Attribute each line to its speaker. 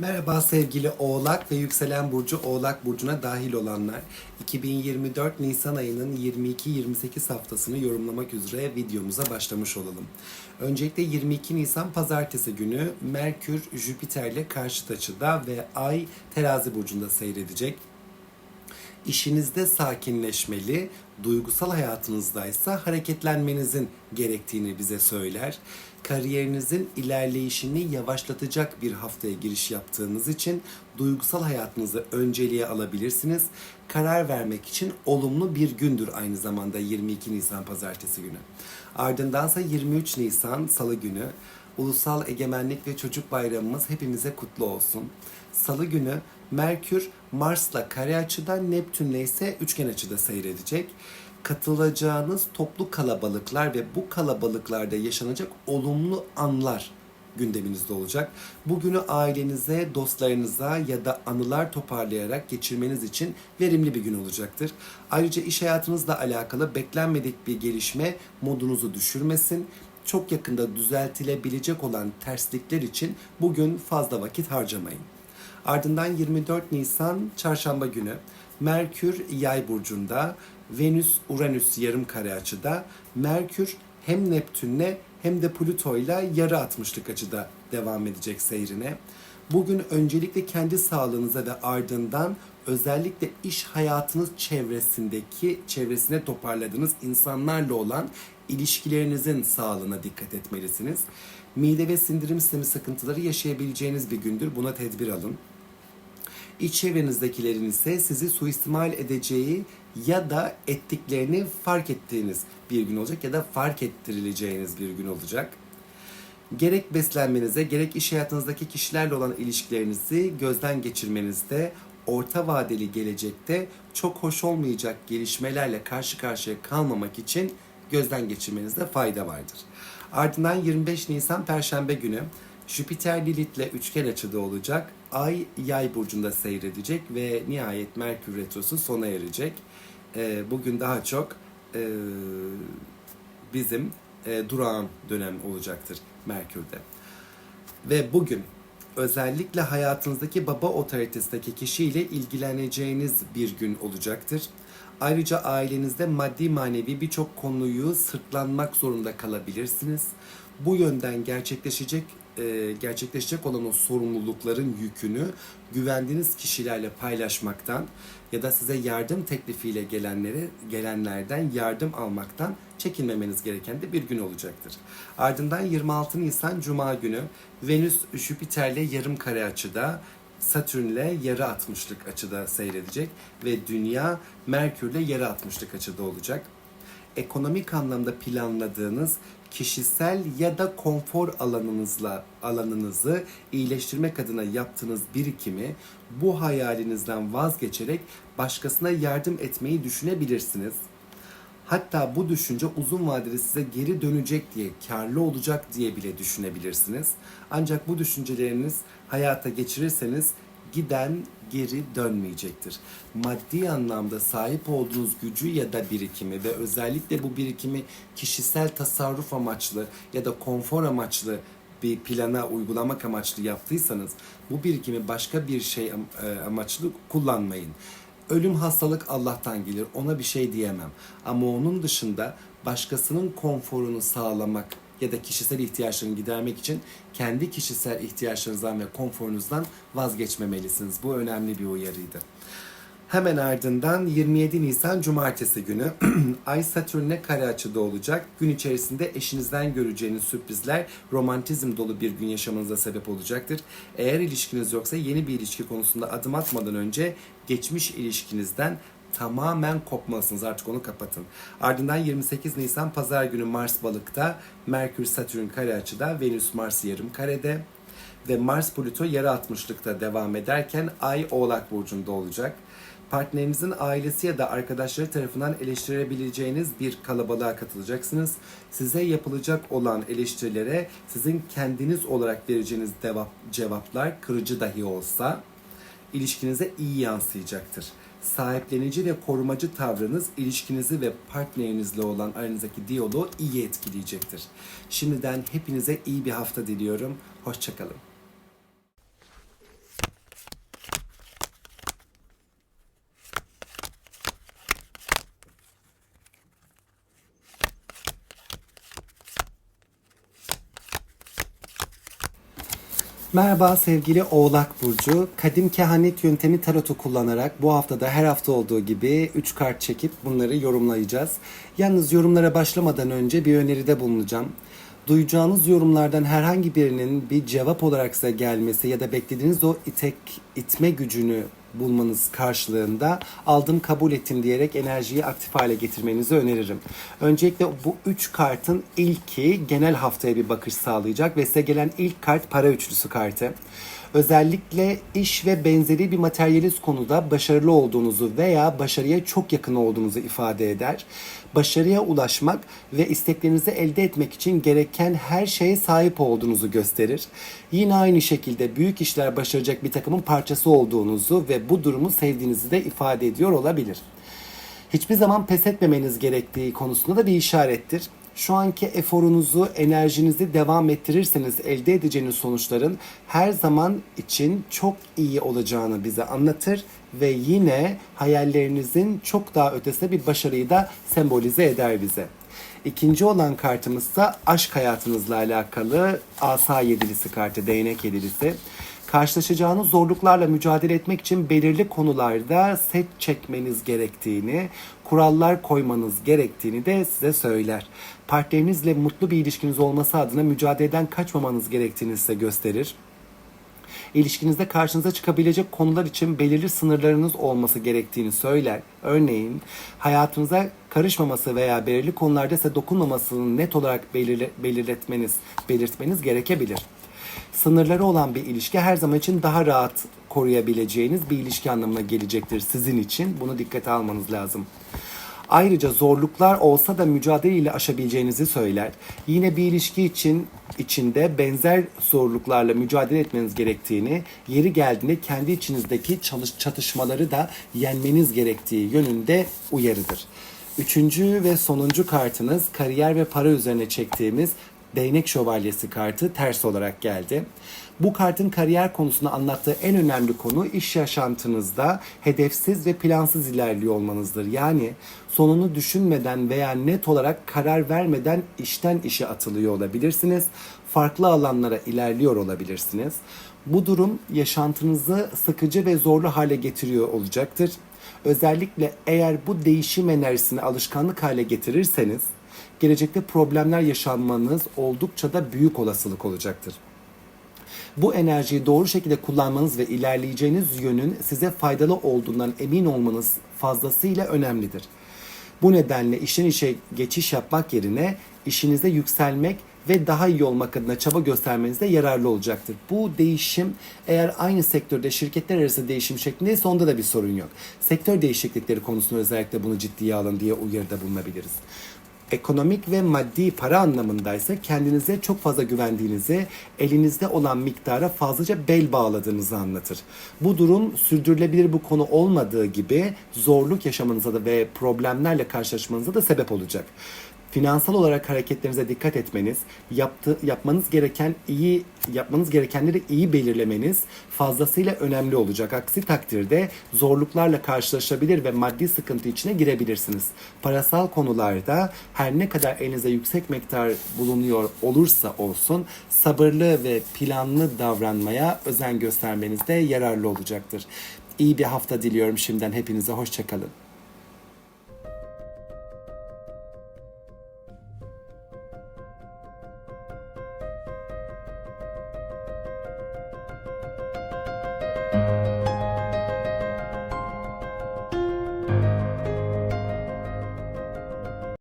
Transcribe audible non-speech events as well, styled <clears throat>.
Speaker 1: Merhaba sevgili Oğlak ve yükselen burcu Oğlak burcuna dahil olanlar. 2024 Nisan ayının 22-28 haftasını yorumlamak üzere videomuza başlamış olalım. Öncelikle 22 Nisan pazartesi günü Merkür Jüpiter'le karşıt açıda ve Ay Terazi burcunda seyredecek. İşinizde sakinleşmeli, duygusal hayatınızdaysa hareketlenmenizin gerektiğini bize söyler. Kariyerinizin ilerleyişini yavaşlatacak bir haftaya giriş yaptığınız için duygusal hayatınızı önceliğe alabilirsiniz. Karar vermek için olumlu bir gündür aynı zamanda 22 Nisan pazartesi günü. Ardındansa 23 Nisan salı günü Ulusal Egemenlik ve Çocuk Bayramımız hepimize kutlu olsun. Salı günü Merkür Mars'la kare açıda, Neptün'le ise üçgen açıda seyredecek. Katılacağınız toplu kalabalıklar ve bu kalabalıklarda yaşanacak olumlu anlar gündeminizde olacak. Bugünü ailenize, dostlarınıza ya da anılar toparlayarak geçirmeniz için verimli bir gün olacaktır. Ayrıca iş hayatınızla alakalı beklenmedik bir gelişme modunuzu düşürmesin. Çok yakında düzeltilebilecek olan terslikler için bugün fazla vakit harcamayın. Ardından 24 Nisan çarşamba günü Merkür Yay burcunda, Venüs Uranüs yarım kare açıda, Merkür hem Neptün'le hem de Plüto'yla yarı 60'lık açıda devam edecek seyrine. Bugün öncelikle kendi sağlığınıza ve ardından özellikle iş hayatınız çevresindeki çevresine toparladığınız insanlarla olan ilişkilerinizin sağlığına dikkat etmelisiniz. Mide ve sindirim sistemi sıkıntıları yaşayabileceğiniz bir gündür. Buna tedbir alın. İç çevrenizdekilerin ise sizi suistimal edeceği ya da ettiklerini fark ettiğiniz bir gün olacak ya da fark ettirileceğiniz bir gün olacak. Gerek beslenmenize gerek iş hayatınızdaki kişilerle olan ilişkilerinizi gözden geçirmenizde orta vadeli gelecekte çok hoş olmayacak gelişmelerle karşı karşıya kalmamak için gözden geçirmenizde fayda vardır. Ardından 25 Nisan Perşembe günü Jüpiter Lilith'le üçgen açıda olacak. Ay Yay burcunda seyredecek ve nihayet Merkür retrosu sona erecek. Ee, bugün daha çok e, bizim e, durağan dönem olacaktır Merkür'de. Ve bugün özellikle hayatınızdaki baba otoritesindeki kişiyle ilgileneceğiniz bir gün olacaktır. Ayrıca ailenizde maddi manevi birçok konuyu sırtlanmak zorunda kalabilirsiniz. Bu yönden gerçekleşecek e, gerçekleşecek olan o sorumlulukların yükünü güvendiğiniz kişilerle paylaşmaktan ya da size yardım teklifiyle gelenlere gelenlerden yardım almaktan çekinmemeniz gereken de bir gün olacaktır. Ardından 26 Nisan Cuma günü Venüs Jüpiter'le yarım kare açıda Satürn'le yarı 60'lık açıda seyredecek ve Dünya Merkür'le yarı 60'lık açıda olacak. Ekonomik anlamda planladığınız kişisel ya da konfor alanınızla alanınızı iyileştirmek adına yaptığınız birikimi bu hayalinizden vazgeçerek başkasına yardım etmeyi düşünebilirsiniz. Hatta bu düşünce uzun vadede size geri dönecek diye, karlı olacak diye bile düşünebilirsiniz. Ancak bu düşünceleriniz hayata geçirirseniz giden geri dönmeyecektir. Maddi anlamda sahip olduğunuz gücü ya da birikimi ve özellikle bu birikimi kişisel tasarruf amaçlı ya da konfor amaçlı bir plana uygulamak amaçlı yaptıysanız bu birikimi başka bir şey e, amaçlı kullanmayın. Ölüm hastalık Allah'tan gelir. Ona bir şey diyemem. Ama onun dışında başkasının konforunu sağlamak ya da kişisel ihtiyaçlarını gidermek için kendi kişisel ihtiyaçlarınızdan ve konforunuzdan vazgeçmemelisiniz. Bu önemli bir uyarıydı. Hemen ardından 27 Nisan Cumartesi günü <clears throat> Ay Satürn'e kare açıda olacak. Gün içerisinde eşinizden göreceğiniz sürprizler romantizm dolu bir gün yaşamanıza sebep olacaktır. Eğer ilişkiniz yoksa yeni bir ilişki konusunda adım atmadan önce geçmiş ilişkinizden tamamen kopmalısınız. Artık onu kapatın. Ardından 28 Nisan Pazar günü Mars balıkta, Merkür Satürn kare açıda, Venüs Mars yarım karede ve Mars Plüto yarı 60'lıkta devam ederken Ay Oğlak burcunda olacak. Partnerinizin ailesi ya da arkadaşları tarafından eleştirebileceğiniz bir kalabalığa katılacaksınız. Size yapılacak olan eleştirilere sizin kendiniz olarak vereceğiniz devap, cevaplar kırıcı dahi olsa ilişkinize iyi yansıyacaktır. Sahiplenici ve korumacı tavrınız ilişkinizi ve partnerinizle olan aranızdaki diyaloğu iyi etkileyecektir. Şimdiden hepinize iyi bir hafta diliyorum. Hoşçakalın. Merhaba sevgili Oğlak Burcu. Kadim kehanet yöntemi tarotu kullanarak bu haftada her hafta olduğu gibi 3 kart çekip bunları yorumlayacağız. Yalnız yorumlara başlamadan önce bir öneride bulunacağım. Duyacağınız yorumlardan herhangi birinin bir cevap olarak size gelmesi ya da beklediğiniz o itek itme gücünü bulmanız karşılığında aldım kabul ettim diyerek enerjiyi aktif hale getirmenizi öneririm. Öncelikle bu üç kartın ilki genel haftaya bir bakış sağlayacak ve size gelen ilk kart para üçlüsü kartı. Özellikle iş ve benzeri bir materyalist konuda başarılı olduğunuzu veya başarıya çok yakın olduğunuzu ifade eder. Başarıya ulaşmak ve isteklerinizi elde etmek için gereken her şeye sahip olduğunuzu gösterir. Yine aynı şekilde büyük işler başaracak bir takımın parçası olduğunuzu ve bu durumu sevdiğinizi de ifade ediyor olabilir. Hiçbir zaman pes etmemeniz gerektiği konusunda da bir işarettir. Şu anki eforunuzu, enerjinizi devam ettirirseniz elde edeceğiniz sonuçların her zaman için çok iyi olacağını bize anlatır ve yine hayallerinizin çok daha ötesinde bir başarıyı da sembolize eder bize. İkinci olan kartımızsa aşk hayatınızla alakalı asa yedilisi kartı, değnek yedilisi. Karşılaşacağınız zorluklarla mücadele etmek için belirli konularda set çekmeniz gerektiğini, kurallar koymanız gerektiğini de size söyler. Partnerinizle mutlu bir ilişkiniz olması adına mücadeleden kaçmamanız gerektiğini size gösterir. İlişkinizde karşınıza çıkabilecek konular için belirli sınırlarınız olması gerektiğini söyler. Örneğin hayatınıza karışmaması veya belirli konularda ise dokunmamasını net olarak belirle, belirletmeniz, belirtmeniz gerekebilir. Sınırları olan bir ilişki her zaman için daha rahat koruyabileceğiniz bir ilişki anlamına gelecektir sizin için. Bunu dikkate almanız lazım. Ayrıca zorluklar olsa da mücadeleyle aşabileceğinizi söyler. Yine bir ilişki için içinde benzer zorluklarla mücadele etmeniz gerektiğini, yeri geldiğinde kendi içinizdeki çalış çatışmaları da yenmeniz gerektiği yönünde uyarıdır. Üçüncü ve sonuncu kartınız kariyer ve para üzerine çektiğimiz Değnek Şövalyesi kartı ters olarak geldi. Bu kartın kariyer konusunda anlattığı en önemli konu iş yaşantınızda hedefsiz ve plansız ilerliyor olmanızdır. Yani sonunu düşünmeden veya net olarak karar vermeden işten işe atılıyor olabilirsiniz. Farklı alanlara ilerliyor olabilirsiniz. Bu durum yaşantınızı sıkıcı ve zorlu hale getiriyor olacaktır. Özellikle eğer bu değişim enerjisini alışkanlık hale getirirseniz gelecekte problemler yaşanmanız oldukça da büyük olasılık olacaktır. Bu enerjiyi doğru şekilde kullanmanız ve ilerleyeceğiniz yönün size faydalı olduğundan emin olmanız fazlasıyla önemlidir. Bu nedenle işin işe geçiş yapmak yerine işinizde yükselmek ve daha iyi olmak adına çaba göstermenizde yararlı olacaktır. Bu değişim eğer aynı sektörde şirketler arası değişim şeklindeyse onda da bir sorun yok. Sektör değişiklikleri konusunda özellikle bunu ciddiye alın diye uyarıda bulunabiliriz ekonomik ve maddi para anlamındaysa kendinize çok fazla güvendiğinizi, elinizde olan miktara fazlaca bel bağladığınızı anlatır. Bu durum sürdürülebilir bu konu olmadığı gibi zorluk yaşamanıza da ve problemlerle karşılaşmanıza da sebep olacak finansal olarak hareketlerinize dikkat etmeniz, yaptı, yapmanız gereken iyi yapmanız gerekenleri iyi belirlemeniz fazlasıyla önemli olacak. Aksi takdirde zorluklarla karşılaşabilir ve maddi sıkıntı içine girebilirsiniz. Parasal konularda her ne kadar elinize yüksek miktar bulunuyor olursa olsun sabırlı ve planlı davranmaya özen göstermenizde yararlı olacaktır. İyi bir hafta diliyorum şimdiden hepinize hoşçakalın.